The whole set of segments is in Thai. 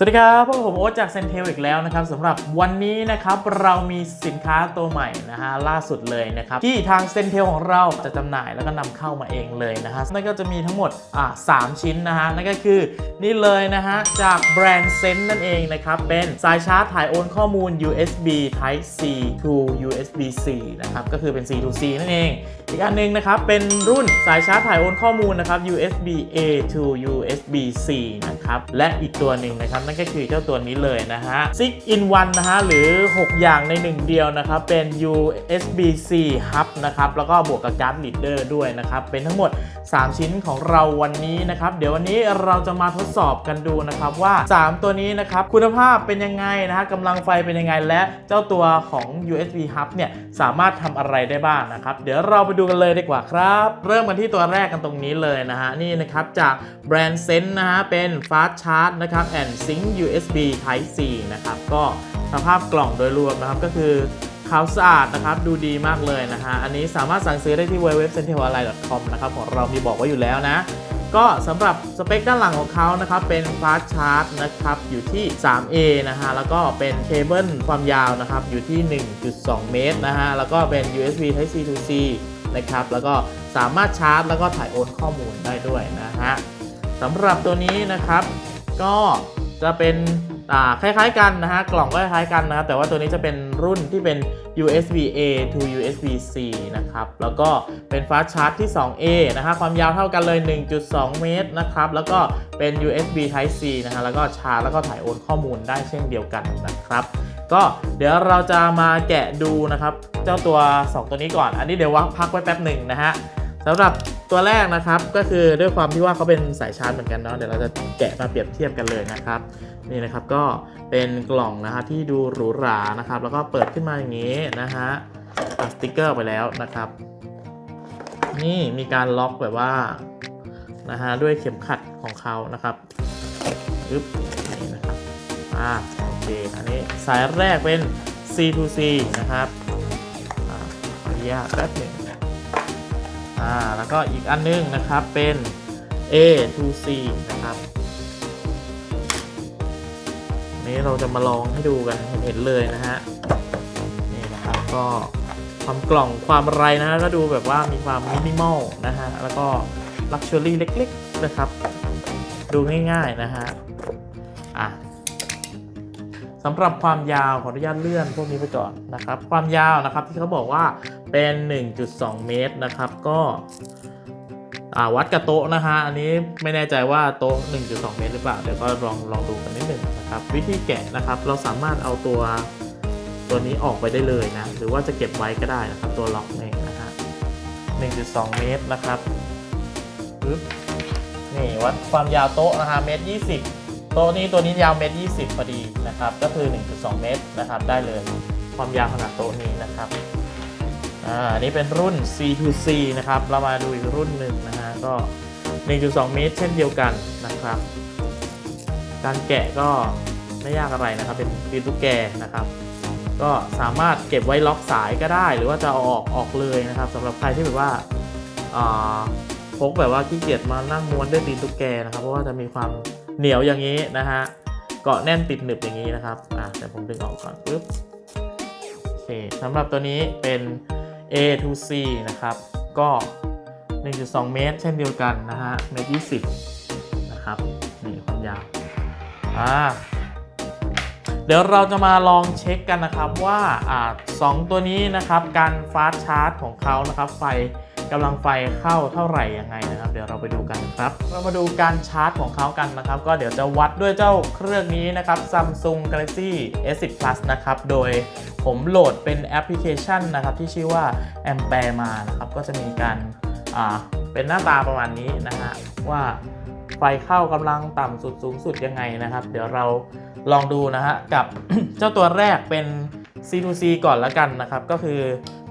สวัสดีครับพวกผมโอ๊ตจากเซนเทลอีกแล้วนะครับสำหรับวันนี้นะครับเรามีสินค้าตัวใหม่นะฮะล่าสุดเลยนะครับที่ทางเซนเทลของเราจะจำหน่ายแล้วก็นำเข้ามาเองเลยนะฮะนั่นก็จะมีทั้งหมดอ่าสามชิ้นนะฮะนั่นก็คือนี่เลยนะฮะจากแบรนด์เซนนั่นเองนะครับเป็นสายชาร์จถ่ายโอนข้อมูล USB Type C to USB C นะครับก็คือเป็น C to C นั่นเอง อีกอันหนึงนะครับเป็นรุ่นสายชาร์จถ่ายโอนข้อมูลนะครับ USB A to USB C นะครับและอีกตัวหนึ่งนะครับนั่นก็คือเจ้าตัวนี้เลยนะฮะ Six in One นะฮะ หรือ 6 อย่างใน 1 เดียวนะครับ เป็น USB C Hub นะครับ แล้วก็บวกกับการ์ดลีดเดอร์ด้วยนะครับ เป็นทั้งหมด 3 ชิ้นของเราวันนี้นะครับ เดี๋ยววันนี้เราจะมาทดสอบกันดูนะครับว่า 3 ตัวนี้นะครับ คุณภาพเป็นยังไงนะฮะกำลังไฟเป็นยังไงและเจ้าตัวของ USB Hub เนี่ย สามารถทำอะไรได้บ้างนะครับ เดี๋ยวเราไปดูกันเลยดีกว่าครับ เริ่มกันที่ตัวแรกกันตรงนี้เลยนะฮะนี่นะครับจากแบรนด์เซนนะฮะเป็น Fast Charge นะครับ and Sync USB Type C นะครับก็สภาพกล่องโดยรวมนะครับก็คือขาวสะอาดนะครับดูดีมากเลยนะฮะอันนี้สามารถสั่งซื้อได้ที่ www.centralonline.com นะครับของเรามีบอกไว้อยู่แล้วนะ ก็สำหรับสเปคด้านหลังของเขานะครับเป็น Fast Charge นะครับอยู่ที่ 3A นะฮะแล้วก็เป็นเคเบิลความยาวนะครับอยู่ที่ 1.2 เมตรนะฮะแล้วก็เป็น USB Type C to C นะครับแล้วก็สามารถชาร์จ แล้วก็ถ่ายโอนข้อมูลได้ด้วยนะฮะสำหรับตัวนี้นะครับก็ จะเป็นคล้ายๆกันนะฮะ กล่องก็คล้ายๆกันนะครับ แต่ว่าตัวนี้จะเป็นรุ่นที่เป็น USB A to USB C นะครับ แล้วก็เป็นฟาสชาร์จที่ 2A นะฮะ ความยาวเท่ากันเลย 1.2 เมตรนะครับ แล้วก็เป็น USB Type C นะฮะ แล้วก็ชาร์จแล้วก็ถ่ายโอนข้อมูลได้เช่นเดียวกันนะครับ ก็เดี๋ยวเราจะมาแกะดูนะครับ เจ้าตัว 2 ตัวนี้ก่อน อันนี้เดี๋ยววักพักไว้แป๊บหนึ่งนะฮะ สำหรับตัวแรกนะครับก็คือด้วยความที่ว่าเขาเป็นสายชาร์จเหมือนกันเนาะเดี๋ยวเราจะแกะมาเปรียบเทียบกันเลยนะครับนี่นะครับก็เป็นกล่องนะฮะที่ดูหรูหรานะครับ แล้วก็เปิดขึ้นมาอย่างนี้นะฮะตัดสติกเกอร์ไปแล้วนะครับ นี่มีการล็อกแบบว่านะฮะด้วยเข็มขัดของเขานะครับปึ๊บนี่นะครับอ่าโอเคอันนี้สายแรกเป็น C to C นะครับอ่าขออนุญาตแป๊บหนึ่ง อ่าแล้วก็อีกอันนึงนะครับเป็น A to C นะครับนี้เราจะมาลองให้ดูกันเห็นๆเลยนะฮะนี่นะครับก็ความกล่องความอะไรนะฮะก็ดูแบบว่ามีความมินิมอลนะฮะแล้วก็ลักชัวรี่เล็กๆนะครับ ดูง่ายๆนะฮะอะสำหรับความยาวขออนุญาตเลื่อนพวกนี้ไปก่อนนะครับ ความยาวนะครับที่เขาบอกว่า เป็น 1.2 เมตรนะครับก็วัดกับโต๊ะนะฮะอันนี้ไม่แน่ใจว่าโต๊ะ 1.2 เมตรหรือเปล่าเดี๋ยวก็ลองลองดูกันนิดหนึ่งนะครับ วิธีแกะนะครับเราสามารถเอาตัวตัวนี้ออกไปได้เลยนะ หรือว่าจะเก็บไว้ก็ได้นะครับตัวล็อกเองนะฮะ 1.2 เมตรนะครับปึ๊บนี่วัดความยาวโต๊ะนะฮะเมตร20 โต๊ะนี้ตัวนี้ยาวเมตร20พอดีนะครับ ก็คือ 1.2 เมตรนะครับได้เลยความยาวขนาดโต๊ะนี้นะครับ อ่าอันนี้เป็นรุ่น C to C นะครับ เรามาดูอีกรุ่นหนึ่งนะฮะ ก็ 1.2 เมตรเช่นเดียวกันนะครับ การแกะก็ไม่ยากอะไรนะครับ เป็นตีนตุ๊กแกนะครับ ก็สามารถเก็บไว้ล็อกสายก็ได้ หรือว่าจะออกออกเลยนะครับสำหรับใครที่แบบว่าอ่าพกแบบว่าขี้เกียจมานั่งม้วนด้วยตีนตุ๊กแกนะครับ เพราะว่าจะมีความเหนียวอย่างนี้นะฮะเกาะแน่นติดหนึบอย่างนี้นะครับอะเดี๋ยวผมดึงออกก่อนปึ๊บโอเคสำหรับตัวนี้เป็น A to C นะครับ ก็ 1.2 เมตร เช่นเดียวกันนะฮะเมตร20 นะครับ นี่ความยาวอ่าเดี๋ยวเราจะมาลองเช็คกันนะครับว่าอ่าสองตัวนี้นะครับ การฟาสชาร์จของเขานะครับ ไฟ กำลังไฟเข้าเท่าไหร่ยังไงนะครับ เดี๋ยวเราไปดูกันครับ เรามาดูการชาร์จของเขากันนะครับ ก็เดี๋ยวจะวัดด้วยเจ้าเครื่องนี้นะครับ Samsung Galaxy S10 Plus นะครับ โดยผมโหลดเป็นแอปพลิเคชันนะครับ ที่ชื่อว่า Ampere มานะครับ ก็จะมีการอ่าเป็นหน้าตาประมาณนี้นะฮะว่าไฟเข้ากำลังต่ำสุดสูงสุดยังไงนะครับ เดี๋ยวเราลองดูนะฮะกับเจ้าตัวแรกเป็น C to C ก่อนละกันนะครับ ก็คือ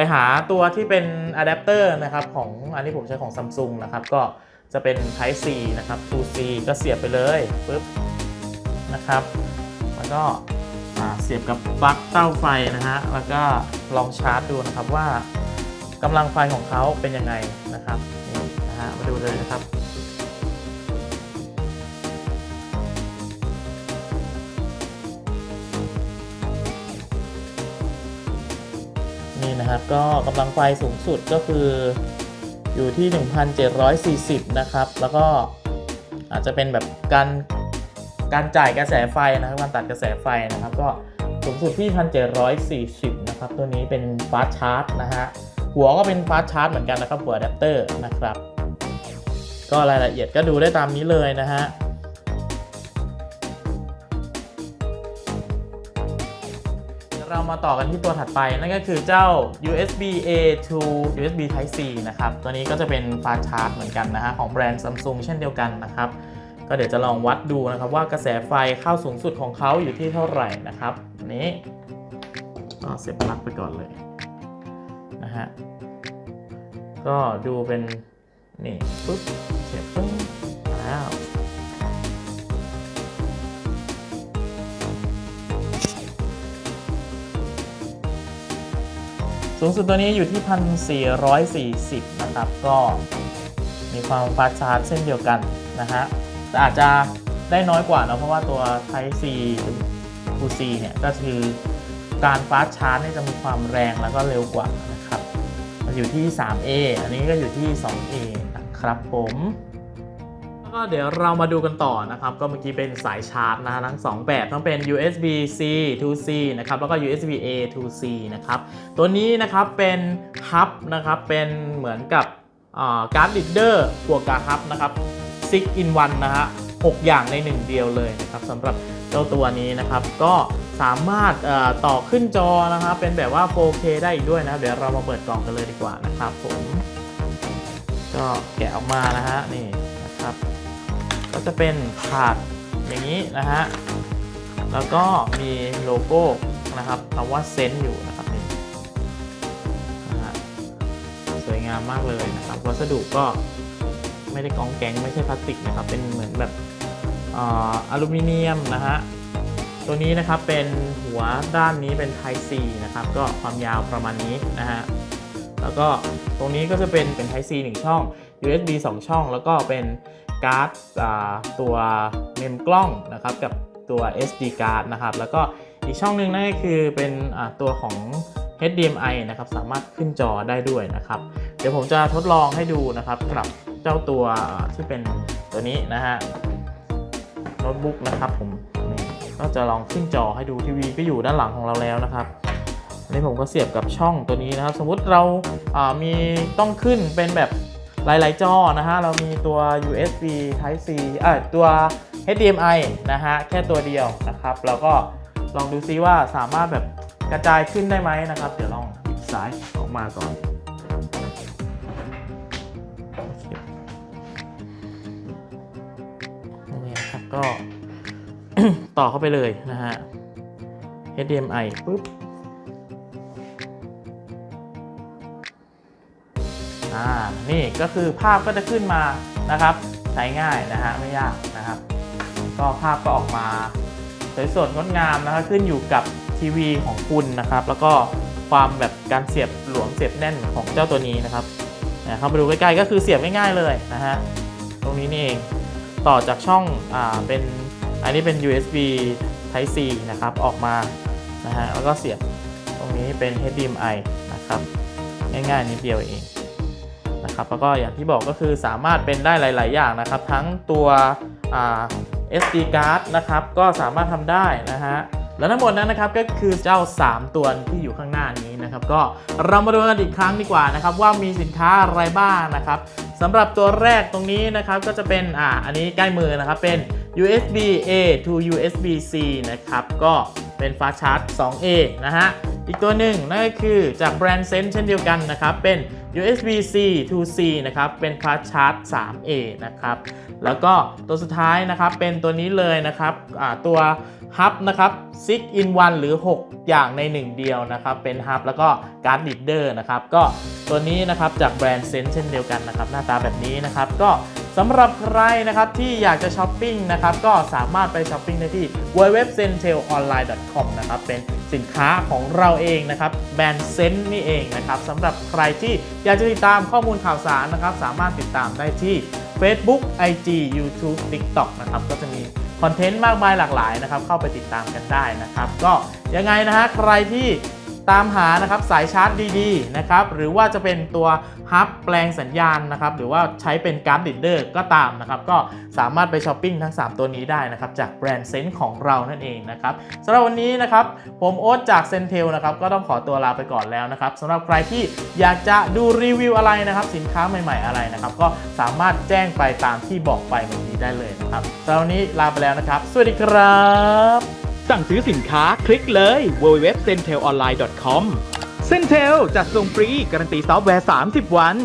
ไปหาตัวที่เป็นอะแดปเตอร์นะครับของอันนี้ผมใช้ของ Samsung นะครับ ก็จะเป็น Type C นะครับ 2C ก็เสียบไปเลยปึ๊บนะครับแล้วก็เสียบกับปลั๊กเต้าไฟนะฮะแล้วก็ลองชาร์จดูนะครับว่ากำลังไฟของเขาเป็นยังไงนะครับนี่นะฮะมาดูเลยนะครับ ก็กำลังไฟสูงสุดก็คืออยู่ที่ 1,740 นะครับ แล้วก็อาจจะเป็นแบบการการจ่ายกระแสไฟนะครับการตัดกระแสไฟนะครับ ก็สูงสุดที่ 1,740 นะครับ ตัวนี้เป็นฟาสชาร์จนะฮะหัวก็เป็นฟาสชาร์จเหมือนกันนะครับหัวอะแดปเตอร์นะครับ ก็รายละเอียดก็ดูได้ตามนี้เลยนะฮะ เรามาต่อกันที่ตัวถัดไป นั่นก็คือเจ้า USB A to USB Type C นะครับ ตัวนี้ก็จะเป็นฟาสชาร์จเหมือนกันนะฮะของแบรนด์ Samsung เช่นเดียวกันนะครับ ก็เดี๋ยวจะลองวัดดูนะครับว่ากระแสไฟเข้าสูงสุดของเขาอยู่ที่เท่าไหร่นะครับนนี้ก็เสียบปลั๊กไปก่อนเลยนะฮะก็ดูเป็นนี่ปุ๊บ สูงสุดตัวนี้อยู่ที่ 1,440 นะครับ ก็มีความฟาสชาร์จเช่นเดียวกันนะฮะ แต่อาจจะได้น้อยกว่าเนะเพราะว่าตัว Type C หรือ2 C เนี่ย ก็คือการฟาสชาร์จเนี่ยจะมีความแรงแล้วก็เร็วกว่านะครับ มันอยู่ที่ 3A อันนี้ก็อยู่ที่ 2A นะครับผม ก็เดี๋ยวเรามาดูกันต่อนะครับ ก็เมื่อกี้เป็นสายชาร์จนะฮะทั้ง 2 แบบทั้งเป็น USB C to C นะครับ แล้วก็ USB A to C นะครับ ตัวนี้นะครับเป็นฮับนะครับ เป็นเหมือนกับการ์ดลิดเดอร์บวกกับฮับนะครับ6 in 1นะฮะ6อย่างใน 1 เดียวเลยนะครับสำหรับเจ้าตัวนี้นะครับ ก็สามารถต่อขึ้นจอนะครับ เป็นแบบว่า 4K ได้อีกด้วยนะ เดี๋ยวเรามาเปิดกล่องกันเลยดีกว่านะครับผม ก็แกะออกมานะฮะนี่ ก็จะเป็นถาดอย่างนี้นะฮะ แล้วก็มีโลโก้นะครับคำว่าเซนอยู่นะครับนี่นะฮะสวยงามมากเลยนะครับ วัสดุก็ไม่ได้กองแกงไม่ใช่พลาสติกนะครับ เป็นเหมือนแบบออลูมิเนียมนะฮะ ตัวนี้นะครับเป็นหัวด้านนี้เป็น Type C นะครับ ก็ความยาวประมาณนี้นะฮะ แล้วก็ตรงนี้ก็จะเป็นเป็น Type C 1ช่อง USB 2 ช่อง แล้วก็เป็น การ์ดตัวเมมกล้องนะครับกับตัว SD card นะครับแล้วก็อีกช่องหนึ่งนั่นก็คือเป็นตัวของ HDMI นะครับสามารถขึ้นจอได้ด้วยนะครับ เดี๋ยวผมจะทดลองให้ดูนะครับกับเจ้าตัวที่เป็นตัวนี้นะฮะโน้ตบุ๊กนะครับผมก็จะลองขึ้นจอให้ดูทีวีก็อยู่ด้านหลังของเราแล้วนะครับอันนี้ผมก็เสียบกับช่องตัวนี้นะครับ สมมุติเราอ่ามีต้องขึ้นเป็นแบบ หลายๆจอนะฮะ เรามีตัว USB Type C เอ่อตัว HDMI นะฮะ แค่ตัวเดียวนะครับ เราก็ลองดูซิว่าสามารถแบบกระจายขึ้นได้ไหมนะครับ เดี๋ยวลองหยิบสายออกมาก่อนโอเคนี่ครับก็ต่อเข้าไปเลยนะฮะ HDMI ปุ๊บ นี่ก็คือภาพก็จะขึ้นมานะครับ ใช้ง่ายนะฮะไม่ยากนะครับ ก็ภาพก็ออกมาสวยสดงดงามนะครับขึ้นอยู่กับทีวีของคุณนะครับ แล้วก็ความแบบการเสียบหลวมเสียบแน่นของเจ้าตัวนี้นะครับนะเข้าไปดูใกล้ๆก็คือเสียบง่ายๆเลยนะฮะตรงนี้นี่เองต่อจากช่องอ่าเป็นอันนี้เป็น USB Type C นะครับออกมานะฮะแล้วก็เสียบตรงนี้เป็น HDMI นะครับ ง่ายๆนิดเดียวเอง นะครับแล้วก็อย่างที่บอกก็คือสามารถเป็นได้หลาย ๆ อย่างนะครับ ทั้งตัว SD card นะครับก็สามารถทำได้นะฮะแล้วทั้งหมดนั้นนะครับก็คือเจ้า 3 ตัวที่อยู่ข้างหน้านี้นะครับก็เรามาดูกันอีกครั้งดีกว่านะครับว่ามีสินค้าอะไรบ้างนะครับสำหรับตัวแรกตรงนี้นะครับก็จะเป็นอ่าอันนี้ใกล้มือนะครับเป็น USB A to USB C นะครับก็เป็นฟ้าชาร์จ 2A นะฮะ อีกตัวหนึ่งนั่นก็คือจากแบรนด์เซนเช่นเดียวกันนะครับ เป็น USB-C to C นะครับ เป็น Fast Charge 3A นะครับ แล้วก็ตัวสุดท้ายนะครับเป็นตัวนี้เลยนะครับอ่าตัวฮับนะครับ6 in 1 หรือ 6 อย่างใน 1 เดียวนะครับ เป็นฮับแล้วก็การ์ดลีดเดอร์นะครับ ก็ตัวนี้นะครับจากแบรนด์เซนเช่นเดียวกันนะครับ หน้าตาแบบนี้นะครับ ก็ สำหรับใครนะครับที่อยากจะช้อปปิ้งนะครับก็สามารถไปช้อปปิ้งได้ที่ www.centelonline.com นะครับเป็นสินค้าของเราเองนะครับแบรนด์เซนต์นี่เองนะครับสำหรับใครที่อยากจะติดตามข้อมูลข่าวสารนะครับ สามารถติดตามได้ที่ Facebook IG YouTube TikTok นะครับก็จะมีคอนเทนต์มากมายหลากหลายนะครับเข้าไปติดตามกันได้นะครับ ก็ยังไงนะฮะใครที่ ตามหานะครับสายชาร์จดีๆนะครับหรือว่าจะเป็นตัวฮับแปลงสัญญาณนะครับหรือว่าใช้เป็นการ์ดดิดเดอร์ก็ตามนะครับก็สามารถไปช้อปปิ้งทั้ง 3 ตัวนี้ได้นะครับจากแบรนด์เซนต์ของเรานั่นเองนะครับสำหรับวันนี้นะครับผมโอ๊ตจากเซนเทลนะครับก็ต้องขอตัวลาไปก่อนแล้วนะครับสำหรับใครที่อยากจะดูรีวิวอะไรนะครับสินค้าใหม่ๆอะไรนะครับก็สามารถแจ้งไปตามที่บอกไปเมื่อกี้ได้เลยนะครับสำหรับวันนี้ลาไปแล้วนะครับ สวัสดีครับ สั่งซื้อสินค้าคลิกเลย www.centelonline.com เซนเทลจัดส่งฟรี การันตีซอฟต์แวร์ 30 วัน